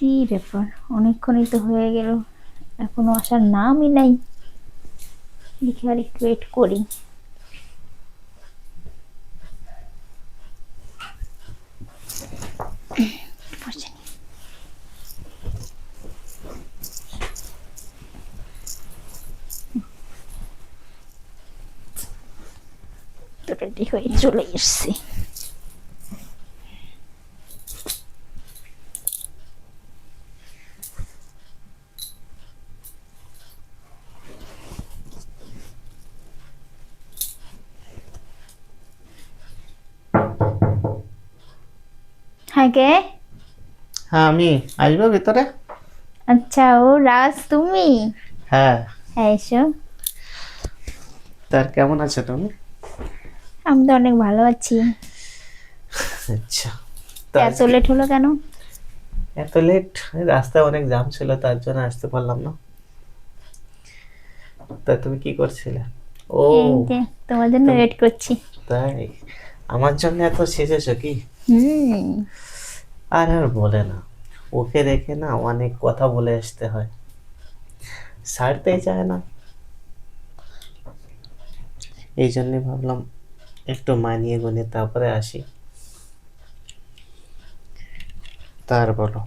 কি ব্যাপার? অনেকক্ষণই তো হয়ে গেল। এখনও আসার নামই নাই। দেখি আর একটু ওয়েট করি। তো রেডি হ্যাঁ কে হ্যাঁ আমি। আসব ভিতরে? আচ্ছা ও রাজ তুমি? হ্যাঁ। হ্যাঁ এসো। তার কেমন আছে তুমি? আমি তো অনেক ভালো আছি। আচ্ছা। এত লেট হলো কেন? এত লেট রাস্তায় অনেক জাম ছিল তার জন্য আসতে পারলাম না। তা তুমি কি করছিলে? ও। তোমার জন্য ওয়েট করছি। তাই? আমার জন্য এত সেজেছো কি? হুম। আর আর বলে না। ওকে রেখে না অনেক কথা বলে আসতে হয়। ছাড়তেই চায় না। এই জন্যই ভাবলাম একটু মানিয়ে গুনে তারপরে আসি। তার বলো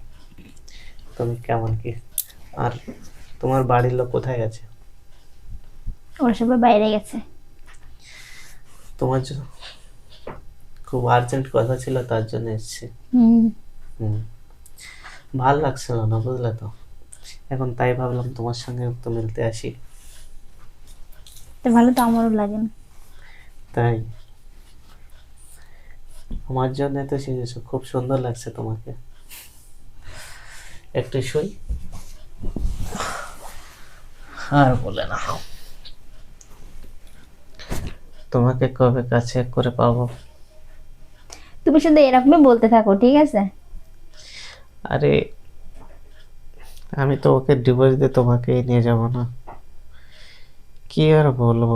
তুমি কেমন কি? আর তোমার বাড়ির লোক কোথায় গেছে ওরা সবাই বাইরে গেছে। তোমার জন্য খুব আর্জেন্ট কথা ছিল তার জন্য এসেছি। হুম। ভালো লাগছিল না বুঝলে তো? এখন তাই ভাবলাম তোমার সঙ্গে একটু মিলতে আসি। তো ভালো তো আমারও লাগে না। তাই? আমার জন্য তো সেজেছো খুব সুন্দর লাগছে তোমাকে। একটু শুই। আর বলে না। তোমাকে কবে কাছে করে পাবো? তুমি শুধু এরকমই বলতে থাকো ঠিক আছে? আরে আমি তো ওকে ডিভোর্স দিয়ে তোমাকে নিয়ে যাব না। কি আর বলব?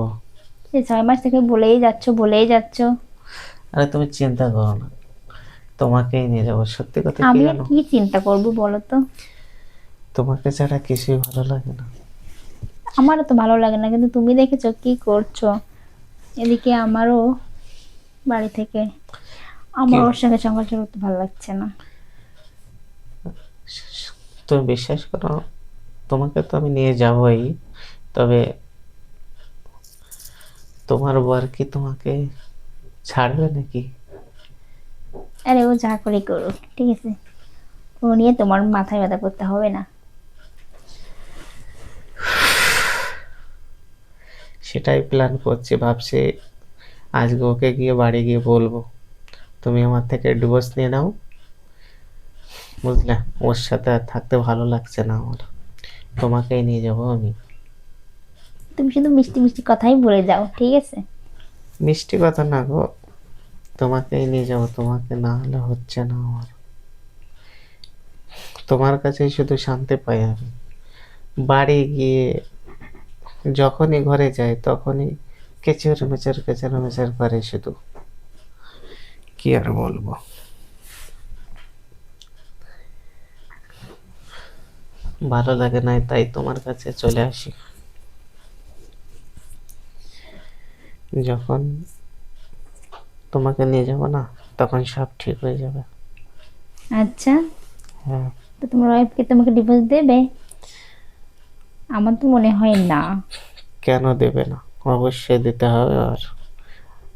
এই ছয় মাস থেকে বলেই যাচ্ছ বলেই যাচ্ছ। আরে তুমি চিন্তা করো না। তোমাকেই নিয়ে যাব। সত্যি কথা কি আমি আর জানো? কি চিন্তা করব বলো তো? তোমাকে ছাড়া কিছুই ভালো লাগে না। আমারও তো ভালো লাগে না কিন্তু তুমি দেখেছ কি করছ? এদিকে আমারও বাড়ি থেকে আমার ওর সঙ্গে সংঘর্ষ করতে ভালো লাগছে না। তুমি বিশ্বাস করো তোমাকে তো আমি নিয়ে যাবই। তবে তোমার বর কি তোমাকে ছাড়বে নাকি? আরে ও যা করে করুক ঠিক আছে? ও নিয়ে তোমার মাথায় ব্যথা করতে হবে না। সেটাই প্ল্যান করছি ভাবছি আজকে ওকে গিয়ে বাড়ি গিয়ে বলব। তুমি আমার থেকে ডিভোর্স নিয়ে নাও। বুঝলে? ওর সাথে আর থাকতে ভালো লাগছে না আমার। তোমাকেই নিয়ে যাব আমি। তুমি শুধু মিষ্টি মিষ্টি কথাই বলে যাও ঠিক আছে? মিষ্টি কথা না গো। তোমাকেই নিয়ে যাব তোমাকে না হলে হচ্ছে না আমার। তোমার কাছেই শুধু শান্তি পাই আমি। বাড়ি গিয়ে যখনই ঘরে যাই তখনই কেচের মেচের কেচের মেচের করে শুধু। কি আর বলব? ভালো লাগে নাই তাই তোমার কাছে চলে আসি। যখন তোমাকে নিয়ে যাব না তখন সব ঠিক হয়ে যাবে। আচ্ছা। হ্যাঁ। তো তোমার ওয়াইফকে তোমাকে ডিভোর্স দেবে? আমার তো মনে হয় না। কেন দেবে না? অবশ্যই দিতে হবে আর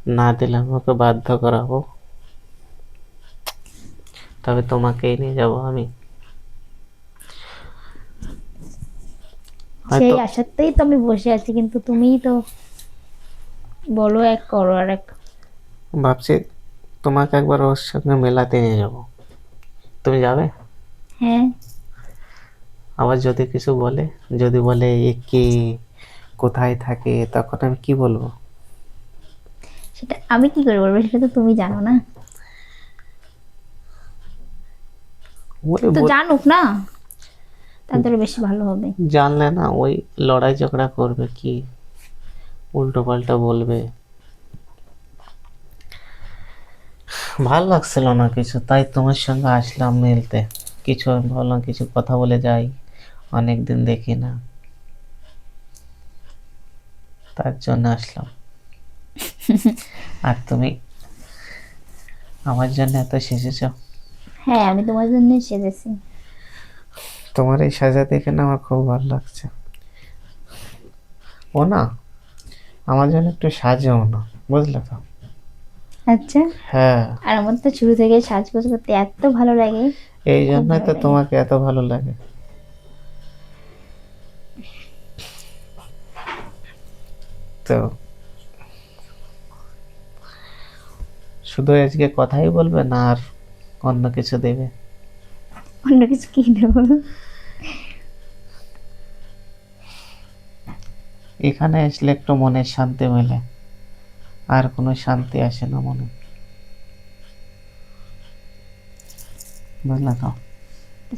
না দিলে আমাকে বাধ্য করাবো। তবে তোমাকেই নিয়ে যাব আমি। সেই আশাতেই তো আমি বসে আছি কিন্তু তুমিই তো বলো এক করো আর এক। ভাবছি তোমাকে একবার ওর সঙ্গে মেলাতে নিয়ে যাব। তুমি যাবে? হ্যাঁ। আবার যদি কিছু বলে যদি বলে এ কে কোথায় থাকে তখন আমি কি বলব? সেটা আমি কি করে বলব সেটা তো তুমি জানো না। তো জানুক না। তাদের বেশি ভালো হবে। জানলে না ওই লড়াই ঝগড়া করবে কি? উল্টো পাল্টা বলবে। ভালো লাগছিল না কিছু তাই তোমার সঙ্গে আসলাম মিলতে। কিছু আমি ভাবলাম কিছু কথা বলে যাই অনেক দিন দেখি না। তার জন্য আসলাম। আর তুমি? আমার জন্য এত সেজেছ। হ্যাঁ আমি তোমার জন্য সেজেছি। তোমার এই সাজা দেখে না আমার খুব ভালো লাগছে। ও না আমার জন্য একটু সাজেও না বুঝলে তো? আচ্ছা। হ্যাঁ। আর আমার তো শুরু থেকে সাজগোজ করতে এত ভালো লাগে। এই জন্যই তো তোমাকে এত ভালো লাগে। তো শুধু আজকে কথাই বলবে না আর অন্য কিছু দেবে? অন্য কিছু কি দেবো এখানে আসলে একটু মনের শান্তি মেলে। আর কোনো শান্তি আসে না মনে। বুঝলে তো?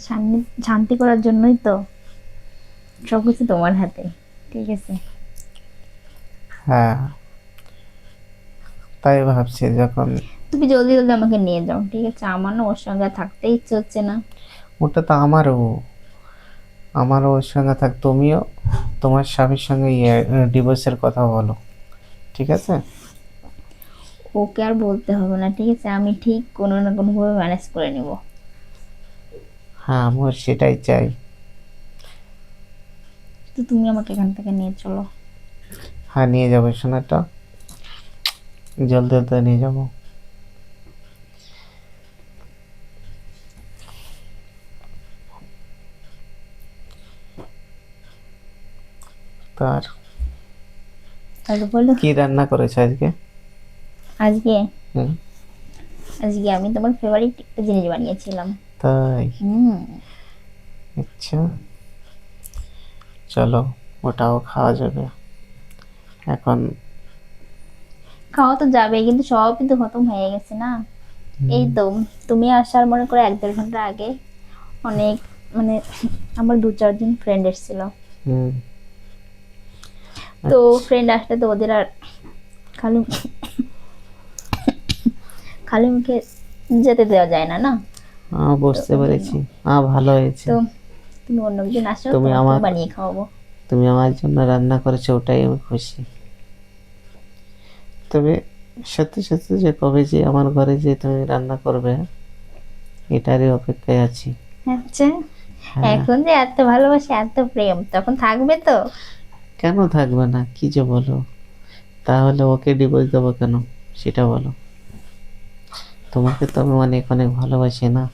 শান্তি শান্তি করার জন্যই তো সব কিছু তোমার হাতে ঠিক আছে? হ্যাঁ। তাই ভাবছি যখন তুমি জলদি জলদি আমাকে নিয়ে যাও ঠিক আছে? আমার না ওর সঙ্গে থাকতে ইচ্ছে হচ্ছে না। ওটা তো আমারও। আমারও ওর সঙ্গে থাক তুমিও তোমার স্বামীর সঙ্গে ইয়ে ডিভোর্সের কথা বলো ঠিক আছে? ওকে আর বলতে হবে না ঠিক আছে? আমি ঠিক কোনো না কোনোভাবে ম্যানেজ করে নিব। হ্যাঁ আমার সেটাই চাই। তো তুমি আমাকে এখান থেকে নিয়ে চলো। হ্যাঁ নিয়ে যাব সোনাটা। জলদি জলদি নিয়ে যাব। তার আর বলো। কি রান্না করেছ আজকে? আজকে? হুম। আজকে আমি তোমার ফেভারিট একটা জিনিস বানিয়েছিলাম। তাই? হুম। আচ্ছা। চলো ওটাও খাওয়া যাবে। এখন খাওয়া তো যাবে কিন্তু সব কিন্তু খতম হয়ে গেছে না? এই তো তুমি আসার মনে করে এক দেড় ঘণ্টা আগে অনেক মানে আমার দু চারজন ফ্রেন্ড এসেছিল হুম। তো ফ্রেন্ড আসলে তো ওদের আর খালি খালি মুখে যেতে দেওয়া যায় না না? বুঝতে পেরেছি। আহ ভালো হয়েছে। তো তুমি অন্য একদিন আসো তুমি আমার- বানিয়ে খাওয়াবো। তুমি আমার জন্য রান্না করেছ ওটাই আমি খুশি। তবে সত্যি সত্যি যে কবে যে আমার ঘরে যে তুমি রান্না করবে এটারই অপেক্ষায় আছি। আচ্ছা। হ্যাঁ। এখন যে এত ভালোবাসা এত প্রেম তখন থাকবে তো? কেন থাকবে না? কি যে বলো? তাহলে ওকে ডিভোর্স দেবো কেন? সেটা বলো। তোমাকে তো আমি অনেক অনেক ভালোবাসি, না?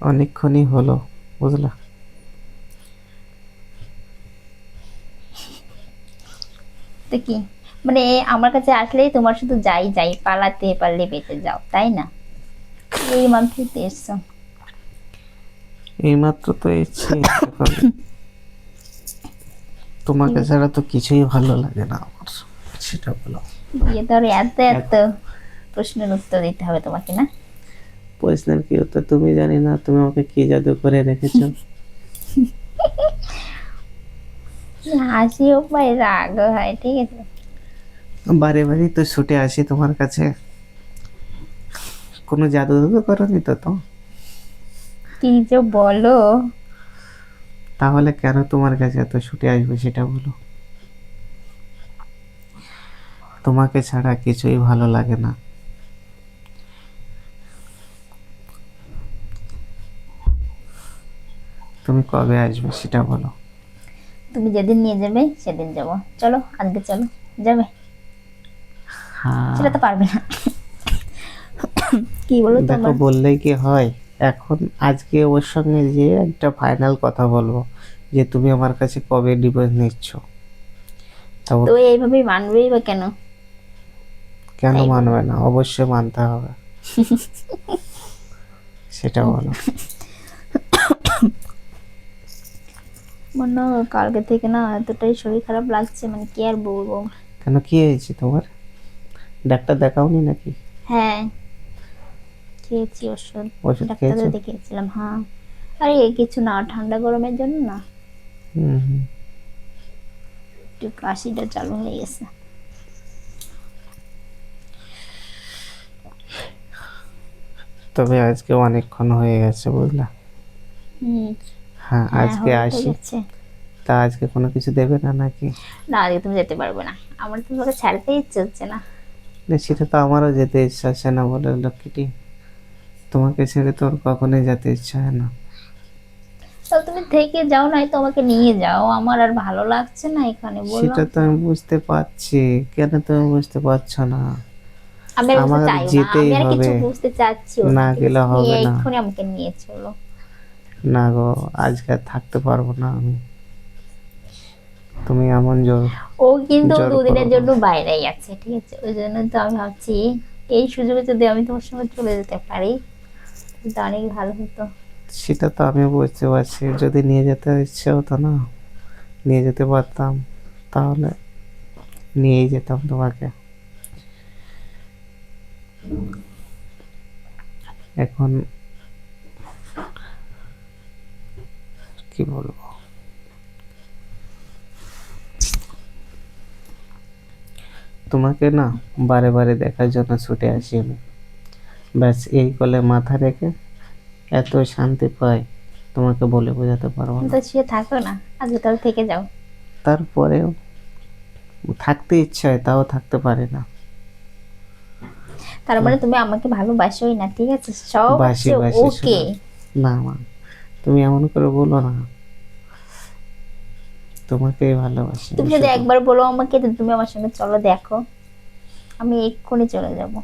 অনেকক্ষণই হলো, বুঝলা? কি? মানে আমার কাছে আসলেই তোমার শুধু যাই যাই পালাতে পারলে বেঁচে যাও তাই না? এই মাত্রই তো এসছো। এইমাত্র তো এসছি। তোমাকে ছাড়া তো কিছুই ভালো লাগে না আমার সেটা বলো। বিয়ে আর এত এত প্রশ্নের উত্তর দিতে হবে তোমাকে না? প্রশ্নের কি উত্তর? তুমি জানি না তুমি আমাকে কি জাদু করে রেখেছো? হাসি হোক বা রাগ হয় ঠিক আছে? বারে বারে তো ছুটে আসি তোমার কাছে। কোনো জাদু জাদু করনি তো তো? কি যে বলো? তাহলে কেন তোমার কাছে এত ছুটে আসবে সেটা বলো। তোমাকে ছাড়া কিছুই ভালো লাগে না। তুমি কবে আসবে সেটা বলো। তুমি যেদিন নিয়ে যাবে সেদিন যাব। চলো আজকে চলো। যাবে? সেটা তো পারবে না। কি বলো দেখো বললেই কি হয় এখন আজকে ওর সঙ্গে যে একটা ফাইনাল কথা বলব যে তুমি আমার কাছে কবে ডিভোর্স নিচ্ছ? তা এইভাবেই মানবেই বা কেন? কেন মানবে না? অবশ্যই মানতে হবে। সেটা বলো। মনে হয় কালকে থেকে না এতটাই শরীর খারাপ লাগছে মানে কি আর বলব? কেন কি হয়েছে তোমার? ডাক্তার দেখাওনি নাকি? হ্যাঁ। খেয়েছি ওষুধ। ওষুধ খেয়েছো? দেখিয়েছিলাম হ্যাঁ। আরে কিছু না ঠান্ডা গরমের জন্য না। হুম। একটু কাশিটা চালু হয়ে গেছে। তবে আজকে অনেকক্ষণ হয়ে গেছে বুঝলা? হ্যাঁ হ্যাঁ, আজকে আসি। তা আজকে কোনো কিছু দেবে না নাকি? না আজকে তুমি যেতে পারবে না। আমার তো তোমাকে ছাড়তে ইচ্ছে হচ্ছে না। না, সেটা তো আমারও যেতে ইচ্ছা আছে না বলে লক্ষ্মীটি। তোমাকে ছেড়ে তোর কখনোই যেতে ইচ্ছা হয় না। তো তুমি থেকে যাও নাই তোমাকে নিয়ে যাও। আমার আর ভালো লাগছে না এখানে বলো সেটা তো আমি বুঝতে পারছি। কেন তুমি বুঝতে পারছ না? আমি আমার কিছু হবে। বুঝতে চাচ্ছি না গেলে হবে না। এক্ষুনি আমাকে নিয়ে চলো। না গো আজকে থাকতে পারব না আমি। তুমি এমন জোর ও কিন্তু দুদিনের জন্য বাইরেই আছে ঠিক আছে? ওই জন্য তো আমি ভাবছি এই সুযোগে যদি আমি তোমার সঙ্গে চলে যেতে পারি তো অনেক ভালো হতো। সেটা তো আমি বুঝতে পারছি। যদি নিয়ে যেতে ইচ্ছে হতো না নিয়ে যেতে পারতাম তাহলে নিয়েই যেতাম তোমাকে। এখন কি বলব? তোমাকে না বারে বারে দেখার জন্য ছুটে আসি আমি। ব্যাস এই কলে মাথা রেখে এত শান্তি পাই তোমাকে বলে বোঝাতে পারব না। তো সে থাকো না আজকে তাহলে থেকে যাও। তারপরেও থাকতে ইচ্ছা হয় তাও থাকতে পারে না। তার মানে তুমি আমাকে ভালোবাসোই না ঠিক আছে? সব ওকে। না মা তুমি এমন করে বলো না তোমাকেই ভালোবাসি তুমি যদি একবার বলো আমাকে তো তুমি আমার সঙ্গে চলো দেখো। আমি এক্ষুনি চলে যাব।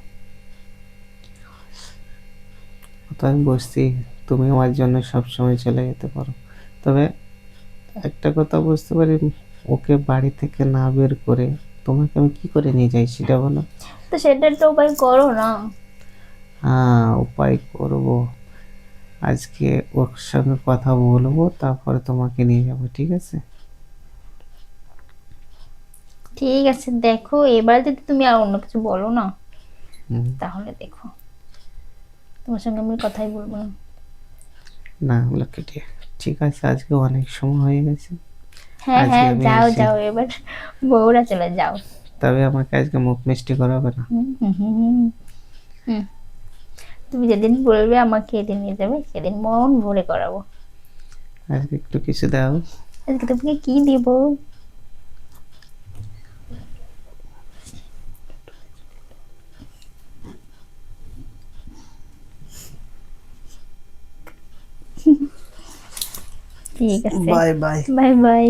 তো আমি বুঝছি তুমি আমার জন্য সব সময় চলে যেতে পারো। তবে একটা কথা বুঝতে পারি ওকে বাড়ি থেকে না বের করে তোমাকে আমি কি করে নিয়ে যাই সেটা বলো। তো সেটা একটা উপায় করো না। হ্যাঁ উপায় করব। আজকে ওর সঙ্গে কথা বলব তারপরে তোমাকে নিয়ে যাব ঠিক আছে? ঠিক আছে দেখো এবার যদি তুমি আর অন্য কিছু বলো না তাহলে দেখো। তোমার সঙ্গে আমি কথাই বলব না। না লক্ষ্মীটি ঠিক আছে আজকে অনেক সময় হয়ে গেছে। হ্যাঁ হ্যাঁ যাও যাও এবার বউরা চলে যাও। তবে আমাকে আজকে মুখ মিষ্টি করাবে না। তুমি যেদিন বলবে আমাকে এদিন নিয়ে যাবে সেদিন মন ভরে করাবো। আজকে একটু কিছু দাও। আজকে তোমাকে কি দিব? ঠিক আছে বাই বাই বাই বাই